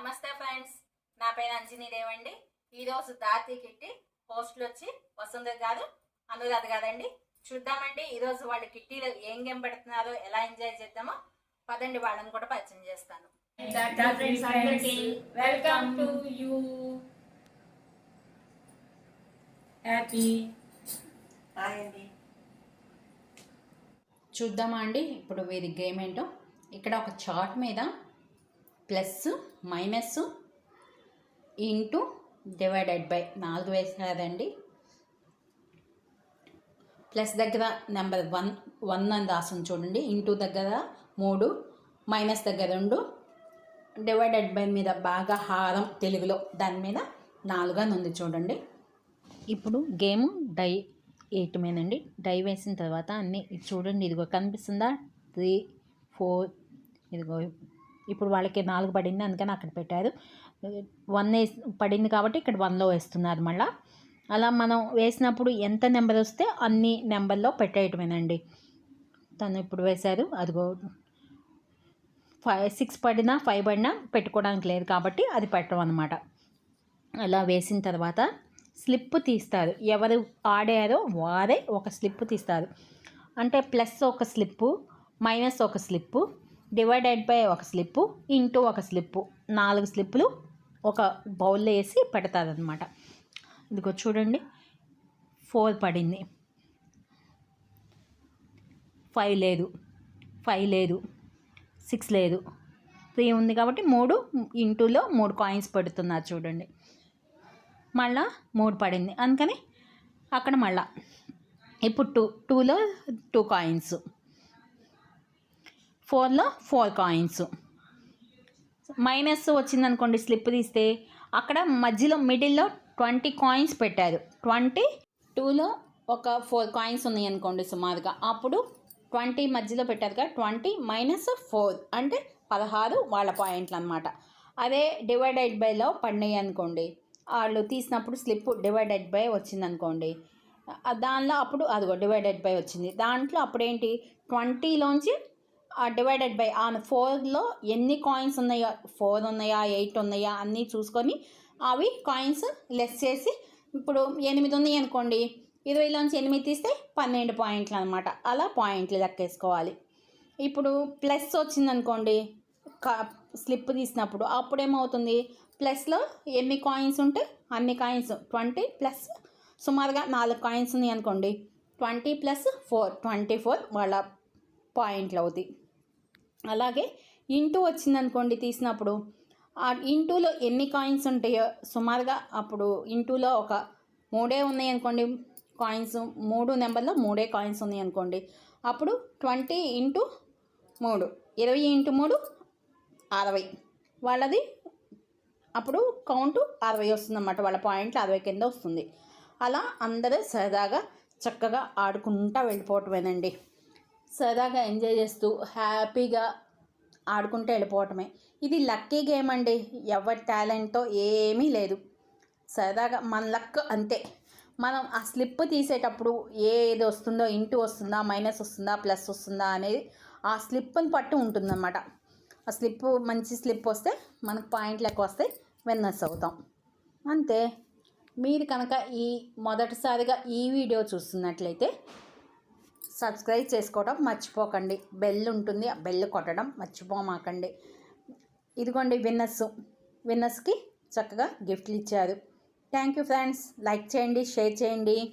నమస్తే ఫ్రెండ్స్. నా పేరు అంజనీదేవ్ అండి ఈరోజు దాతి కిట్టి హోస్ట్లు వచ్చి వసుంధర గారు అనురాధ గారండి. చూద్దామండి ఈరోజు వాళ్ళు కిట్టీలో ఏం గేమ్ పెడుతున్నారో ఎలా ఎంజాయ్ చేద్దామో పదండి వాళ్ళని కూడా పరిచయం చేస్తాను. To you. హ్యాపీ చూద్దామా అండి ఇప్పుడు వీరి గేమ్ ఏంటో. ఇక్కడ ఒక చార్ట్ మీద plus minus into divided by నాలుగు వేసారండి ప్లస్ దగ్గర నెంబర్ వన్ వన్ అని రాసింది చూడండి. ఇంటూ దగ్గర మూడు మైనస్ దగ్గర రెండు డివైడెడ్ బై మీద బాగా హారం తెలుగులో దాని మీద నాలుగు అని ఉంది చూడండి. ఇప్పుడు గేమ్ డై ఎయిట్ మీదండి డై వేసిన తర్వాత అన్నీ చూడండి. ఇదిగో కనిపిస్తుందా? త్రీ ఫోర్ ఇదిగో ఇప్పుడు వాళ్ళకి నాలుగు పడింది అందుకని అక్కడ పెట్టారు. వన్ వేసి పడింది కాబట్టి ఇక్కడ వన్లో వేస్తున్నారు మళ్ళా. అలా మనం వేసినప్పుడు ఎంత నెంబర్ వస్తే అన్ని నెంబర్లో పెట్టేయటమేనండి. తను ఇప్పుడు వేశారు అదిగో. ఫైవ్ సిక్స్ పడినా ఫైవ్ పడినా పెట్టుకోవడానికి లేదు కాబట్టి అది పెట్టడం అనమాట అలా వేసిన తర్వాత స్లిప్ తీస్తారు. ఎవరు ఆడారో వారే ఒక స్లిప్ తీస్తారు. అంటే ప్లస్ ఒక స్లిప్పు మైనస్ ఒక స్లిప్పు డివైడెడ్ బై ఒక స్లిప్పు ఇంటూ ఒక స్లిప్పు. నాలుగు స్లిప్పులు ఒక బౌల్లో వేసి పెడతారనమాట ఇదిగో చూడండి. ఫోర్ పడింది. ఫైవ్ లేదు. ఫైవ్ లేదు. సిక్స్ లేదు. త్రీ ఉంది కాబట్టి మూడు ఇంటూలో మూడు కాయిన్స్ పెడుతున్నారు చూడండి. మళ్ళా మూడు పడింది. అందుకని అక్కడ మళ్ళా. ఇప్పుడు టూ టూలో టూ కాయిన్స్. ఫోర్లో ఫోర్ కాయిన్స్. మైనస్ వచ్చిందనుకోండి స్లిప్ తీస్తే అక్కడ మధ్యలో మిడిల్లో ట్వంటీ కాయిన్స్ పెట్టారు. ట్వంటీ టూలో ఒక ఫోర్ కాయిన్స్ ఉన్నాయి అనుకోండి సుమారుగా. అప్పుడు ట్వంటీ మధ్యలో పెట్టారు కదా ట్వంటీ మైనస్ ఫోర్ అంటే పదహారు వాళ్ళ పాయింట్లు అనమాట అదే డివైడెడ్ బైలో పడినాయి అనుకోండి వాళ్ళు తీసినప్పుడు స్లిప్ డివైడెడ్ బై వచ్చింది అనుకోండి దానిలో అప్పుడు అదిగో డివైడెడ్ బై వచ్చింది. దాంట్లో అప్పుడేంటి ట్వంటీలోంచి డివైడెడ్ బై ఆ ఫోర్లో ఎన్ని కాయిన్స్ ఉన్నాయో ఫోర్ ఉన్నాయా ఎయిట్ ఉన్నాయా అన్నీ చూసుకొని అవి కాయిన్స్ లెస్ చేసి ఇప్పుడు ఎనిమిది ఉన్నాయి అనుకోండి. ఇరవైలోంచి ఎనిమిది తీస్తే పన్నెండు పాయింట్లు అనమాట అలా పాయింట్లు లెక్కేసుకోవాలి. ఇప్పుడు ప్లస్ వచ్చిందనుకోండి కా స్లిప్ తీసినప్పుడు అప్పుడు ఏమవుతుంది? ప్లస్లో ఎన్ని కాయిన్స్ ఉంటే అన్ని కాయిన్స్ ట్వంటీ ప్లస్ సుమారుగా నాలుగు కాయిన్స్ ఉన్నాయి అనుకోండి. Twenty plus four twenty four వాళ్ళ పాయింట్లు అవుతాయి. అలాగే ఇంటూ వచ్చిందనుకోండి తీసినప్పుడు ఆ ఇంటూలో ఎన్ని కాయిన్స్ ఉంటాయో సుమారుగా అప్పుడు ఇంటూలో ఒక మూడే ఉన్నాయి అనుకోండి కాయిన్స్ మూడు నెంబర్లో మూడే కాయిన్స్ ఉన్నాయి అనుకోండి అప్పుడు ట్వంటీ ఇంటూ మూడు ఇరవై ఇంటూ మూడు అరవై. వాళ్ళది అప్పుడు కౌంటు అరవై వస్తుందన్నమాట వాళ్ళ పాయింట్లు అరవై కింద వస్తుంది. అలా అందరూ సరదాగా చక్కగా ఆడుకుంటూ వెళ్ళిపోవటమేనండి. సరదాగా ఎంజాయ్ చేస్తూ హ్యాపీగా ఆడుకుంటూ వెళ్ళిపోవటమే. ఇది లక్కీ గేమ్ అండి. ఎవరి టాలెంట్తో ఏమీ లేదు. సరదాగా మన లక్ అంతే. మనం ఆ స్లిప్ తీసేటప్పుడు ఏది వస్తుందో ఇంటూ వస్తుందా మైనస్ వస్తుందా ప్లస్ వస్తుందా అనేది ఆ స్లిప్ని పట్టు ఉంటుందన్నమాట. ఆ స్లిప్ మంచి స్లిప్ వస్తే మనకు పాయింట్లు ఎక్కువ వస్తే విన్నర్స్ అవుతాం. అంతే. మీరు కనుక ఈ మొదటిసారిగా ఈ వీడియో చూస్తున్నట్లయితే సబ్స్క్రైబ్ చేసుకోవడం మర్చిపోకండి. బెల్ ఉంటుంది. ఆ బెల్ కొట్టడం మర్చిపోమాకండి. ఇదిగోండి విన్నర్స్. విన్నర్స్కి చక్కగా గిఫ్ట్లు ఇచ్చారు. Thank you friends. లైక్ చేయండి షేర్ చేయండి.